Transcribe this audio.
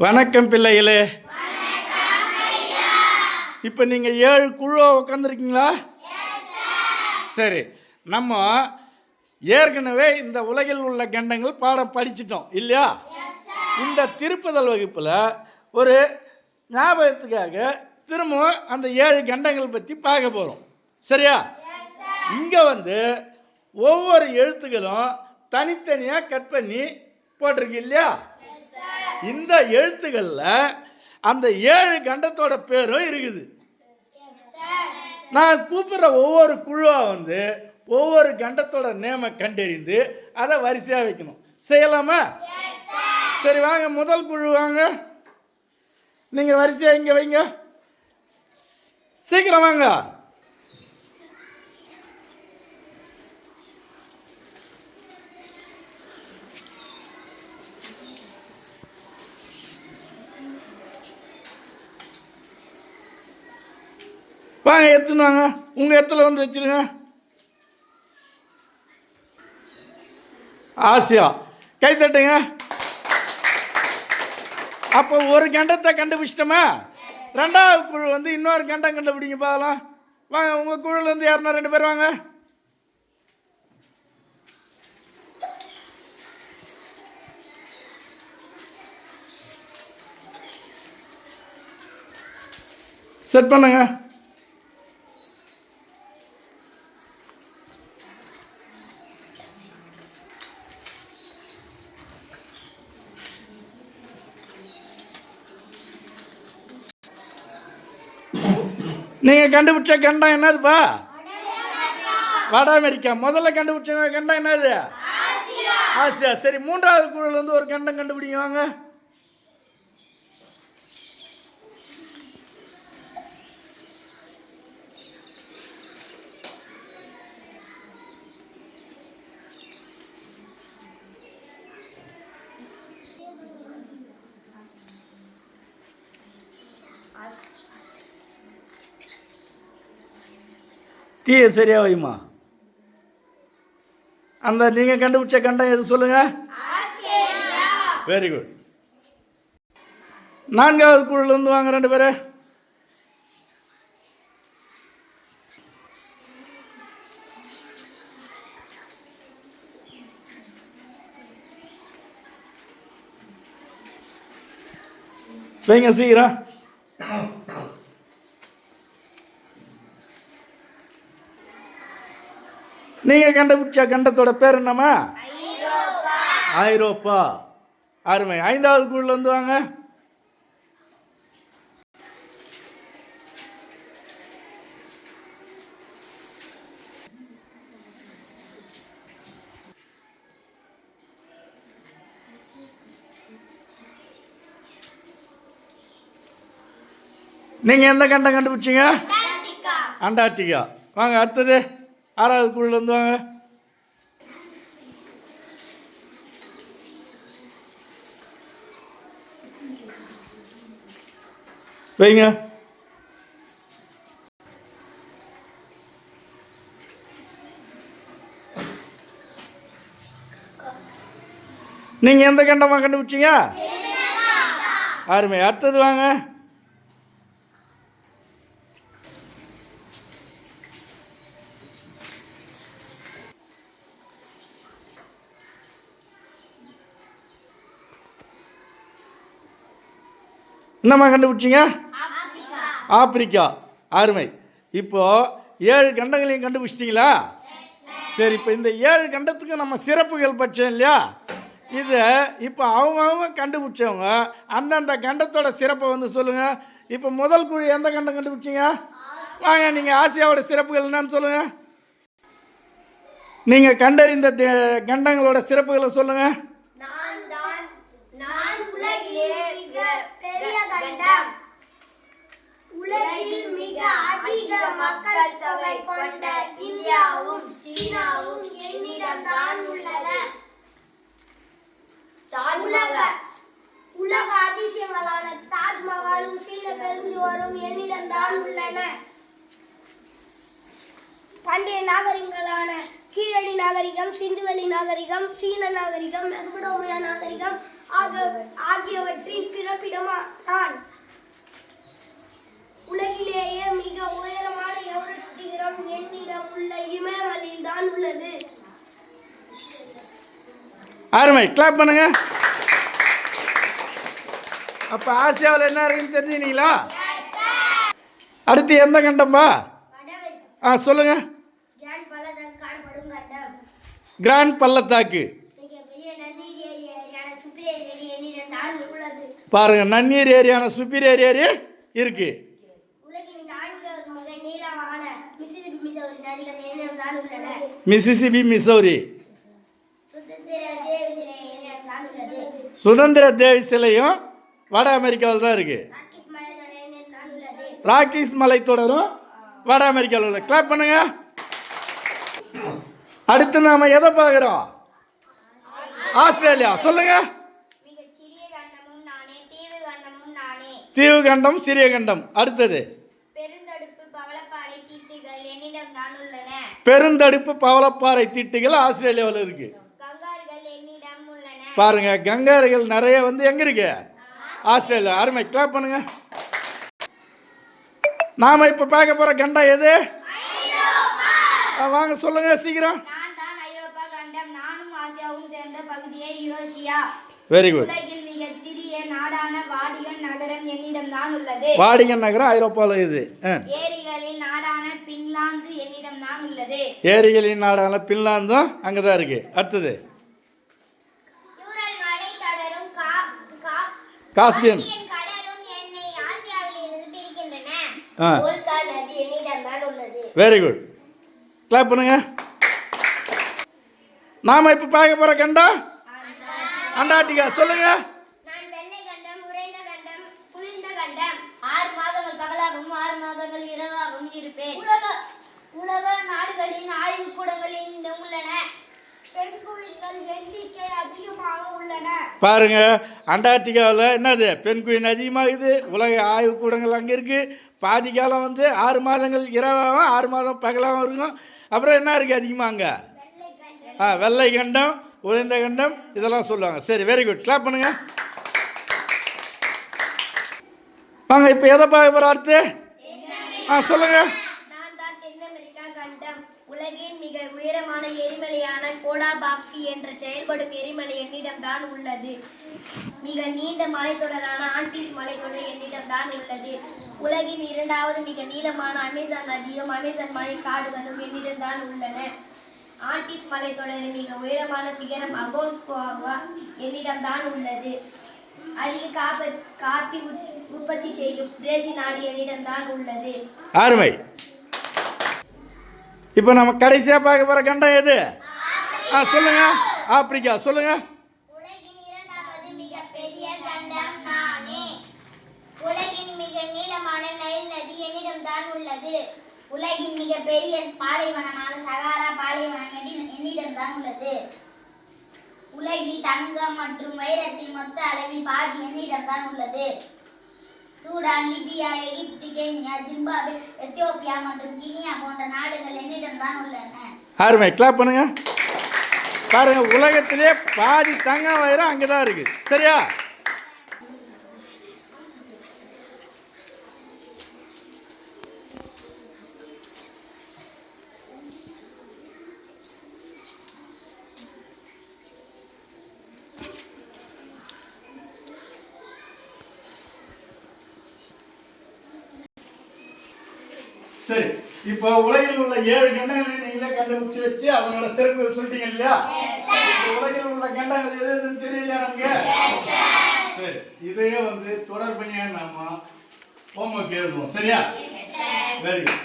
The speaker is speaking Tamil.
வணக்கம் பிள்ளைகளே. இப்போ நீங்கள் ஏழு குழுவாக உட்காந்துருக்கீங்களா சரி நம்ம ஏற்கனவே இந்த உலகில் உள்ள கண்டங்கள் பாடம் படிச்சிட்டோம் இல்லையா? இந்த திருப்புதல் வகுப்பில் ஒரு ஞாபகத்துக்காக திரும்பவும் அந்த ஏழு கண்டங்கள் பற்றி பார்க்க போகிறோம் சரியா? இங்கே வந்து ஒவ்வொரு எழுத்துக்களும் தனித்தனியாக கட் பண்ணி போட்டிருக்கு இல்லையா? இந்த எழுத்துக்களில் அந்த ஏழு கண்டத்தோட பேரும் இருக்குது. நான் கூப்பிட்ற ஒவ்வொரு குழுவாக வந்து ஒவ்வொரு கண்டத்தோட நேமை கண்டறிந்து அதை வரிசையாக வைக்கணும். செய்யலாமா? சரி வாங்க முதல் குழு வாங்க. நீங்கள் வரிசையாக இங்கே வைங்க. சீக்கிரம் வாங்க. வாங்க எடுத்துன்னு வாங்க. உங்கள் இடத்துல வந்து வச்சிருங்க. ஆசியா கை தட்டுங்க. அப்போ ஒரு கண்டத்தை கண்டுபிடிச்சிட்டோமா? ரெண்டாவது குழு வந்து இன்னொரு கண்டம் கண்டுபிடிங்க பார்க்கலாம். வாங்க உங்கள் குழுவில் வந்து யாருன்னா ரெண்டு பேர் வாங்க. செட் பண்ணுங்க. நீங்கள் கண்டுபிடிச்ச கண்டம் என்னதுப்பா வட அமெரிக்கா. முதல்ல கண்டுபிடிச்ச கண்டம் என்னது? ஆசியா. சரி மூன்றாவது குழுல இருந்து ஒரு கண்டம் கண்டுபிடிங்க வாங்க. தீய சரியாக வைமா அந்த நீங்கள் கண்டுபிடிச்ச கண்டம் எது சொல்லுங்கள் வெரி குட் நான்காவது குழுலேருந்து வாங்க ரெண்டு பேர். வைங்க சீக்கிரம். நீங்கள் கண்டுபிடிச்ச கண்டத்தோட பேர் என்னம்மா? ஐரோப்பா. அருமை. ஐந்தாவது குழுல இருந்து வாங்க. நீங்கள் எந்த கண்டம் கண்டுபிடிச்சீங்க? அண்டார்டிகா. வாங்க அடுத்தது. ஆறாவது குழுல இருந்து வாங்க. வைங்க நீங்க எந்த கண்டமா கண்டுபிடிச்சீங்க? அருமை. அடுத்தது வாங்க. என்னம்மா கண்டுபிடிச்சிங்க? ஆப்பிரிக்கா. அருமை. இப்போ ஏழு கண்டங்களையும் கண்டுபிடிச்சிட்டிங்களா? சரி இப்போ இந்த ஏழு கண்டத்துக்கு நம்ம சிறப்புகள் பட்சம் இல்லையா? இதை இப்போ அவங்கவுங்க கண்டுபிடிச்சவங்க அந்தந்த கண்டத்தோட சிறப்பை வந்து சொல்லுங்கள் இப்போ முதல் குழி எந்த கண்டம் கண்டுபிடிச்சிங்க? வாங்க நீங்கள் ஆசியாவோட சிறப்புகள் என்னன்னு சொல்லுங்கள் நீங்கள் கண்டறிந்த கண்டங்களோட சிறப்புகளை சொல்லுங்கள் நான் தான் நான் உலகிலே மிக பெரிய கண்டம். உலகில் மிக அதிக மக்கள் தொகை கொண்ட இந்தியாவும் சீனாவும் என்னிடம் தான் உள்ளன உலக உலக அதிசயங்களான தாஜ்மஹாலும் சீன பெருஞ்சுவரும் என்னிடம் தான் உள்ளன. பண்டைய நாகரிகங்களான நாகரிகம் சிந்துவெளி நாகரிகம் சீன நாகரிகம் மெசபடோமியா நாகரிகம் ஆக- ஆகியவற்றின் பிறப்பிடமா நான் உலகிலேயே மிக உயரமான எவரெஸ்ட் சிகரம் என்னிடம் உள்ள இமயமலையில் தான் உள்ளது. அருமை கிளாப் பண்ணுங்க. அப்போ ஆசியாவில் என்ன இருக்குன்னு தெரிஞ்சுனீங்களா அடுத்து எந்த கண்டம்பா ஆ சொல்லுங்க கிராண்ட் பள்ளத்தாக்கு காணப்படும் கண்டம் கிராண்ட் பள்ளத்தாக்கு மிகப்பெரிய நன்னீர் ஏரியான சுப்பிரேர் ஏரி என்னிடம் தான் உள்ளது. பாருங்க நன்னீர் ஏரியான சுப்பீரியர் ஏரி இருக்கு. மிசிசிபி மிசௌரி சுதந்திர தேவி சிலையும் வட அமெரிக்காவில் தான் இருக்கு. ராக்கிஸ் மலைத்தொடரும் வட அமெரிக்காவில் உள்ள கிளாப் பண்ணுங்க. அடுத்து நாம எதை பார்க்குறோம்? ஆஸ்திரேலியா. சொல்லுங்க. தீவு கண்டம் சிறிய கண்டம். அடுத்தது. பெருந்தடுப்பு பவளப்பாறை தீட்டுகள் திட்டுகள் ஆஸ்திரேலியாவில் இருக்கு. பாருங்க கங்காருகள் நிறைய வந்து எங்க இருக்கு? ஆஸ்திரேலியா. அருமை. கிளாப் பண்ணுங்க. நாம இப்ப பார்க்க போற கண்டம் எது? வாங்க சொல்லுங்க சீக்கிரம். நான் தான் ஐரோப்பா கண்டம். நானும் ஆசியாவும் சேர்ந்த பகுதியே யூரோசியா வெரி குட் உலகில் மிகச் சிறிய நாடான வாடிகன் நகரம் என்னிடம் தான் உள்ளது. வாடிகன் நகரம் ஐரோப்பாவில் இது. ஆ. ஏரிகளில் நாடான பின்லாந்து என்னிடம் தான் உள்ளது. ஏரிகளின் நாடான பின்லாந்தும் அங்கே தான் இருக்கு. அடுத்தது. காஸ்பியன். வெரி குட் கிளாப் பண்ணுங்க. நாம இப்போ பார்க்க போற கண்டம்? அண்டார்டிகா சொல்லுங்க. நான் வெள்ளை கண்டம் உறைந்த கண்டம் குளிர்ந்த கண்டம். ஆறு மாதங்கள் பகலாகவும் ஆறு மாதங்கள் இரவாகவும் இருப்பேன். உலக உலக நாடுகளின் ஆய்வுக் கூடங்களில் இந்த உள்ளன. பெண் கோயில்கள் எண்ணிக்கை அதிகமாக உள்ளன. பாருங்க அண்டார்டிகாவில் என்னது? பெண் குயின் அதிகமாகுது. உலக ஆய்வுக்கூடங்கள் அங்கே இருக்கு. பாதி காலம் வந்து ஆறு மாதங்கள் இரவாகவும் ஆறு மாதம் பகலாகவும் இருக்கும். அப்புறம் என்ன இருக்குது அதிகமாக அங்கே? ஆ வெள்ளை கண்டம் உறைந்த கண்டம் இதெல்லாம் சொல்லுவாங்க. சரி வெரி குட் கிளாப் பண்ணுங்க. வாங்க இப்போ எதை பார்க்க போகிற அடுத்து? ஆ சொல்லுங்கள் நான் தென் அமெரிக்கா கண்டம். உலகின் மிக உயரமான எரிமலையான கோடாபாக்சி என்ற செயல்படும் எரிமலை என்னிடம் தான் உள்ளது. மிக நீண்ட மலைத்தொடரான ஆண்டிஸ் மலைத்தொடர் என்னிடம்தான் உள்ளது. உலகின் இரண்டாவது மிக நீளமான அமேசான் நதியும் அமேசான் மலை காடுகளும் என்னிடம்தான் உள்ளன. ஆண்டிஸ் மலைத்தொடரின் மிக உயரமான சிகரம் அகோஸ்கோவா என்னிடம்தான் உள்ளது. அதிக காப்ப காப்பி உற்- உற்பத்தி செய்யும் பிரேசில் நாடு என்னிடம்தான் உள்ளது. அருமை இப்போ நம்ம கடைசியாக பார்க்க போகிற கண்டம் எது? ஆ சொல்லுங்க. ஆப்பிரிக்கா சொல்லுங்க. உலகின் மிகப்பெரிய கண்டம் நானே உலகின் மிக நீளமான நைல் நதி என்னிடம் தான் உள்ளது. உலகின் மிகப்பெரிய பாலைவனமான சகாரா பாலைவனம் என்னி- என்னிடம் தான் உள்ளது. உலகில் தங்கம் மற்றும் வைரத்தின் மொத்த அளவில் பாதி என்னிடம் தான் உள்ளது. Sudan Libya Egypt Kenya Zimbabwe Ethiopia மற்றும் கினியா போன்ற நாடுகள் என்னிடம் தான் உள்ளன. அருமை கிளாப் பண்ணுங்க. பாருங்க உலகத்திலே பாதி தங்க வயிறு அங்கே தான் இருக்கு. சரியா? சரி இப்போ உலகில் உள்ள ஏழு கண்டங்களை நீங்களே கண்டுபிடிச்சு வச்சு அதனோட சிறப்பு சொல்லிட்டீங்க இல்லையா? உலகில் உள்ள கண்டங்கள் எது எதுன்னு தெரியலையா நமக்கு? சரி இதையே வந்து தொடர் பண்ணியா நாம ஹோம்ஒர்க் எழுதுவோம் சரியா? Very good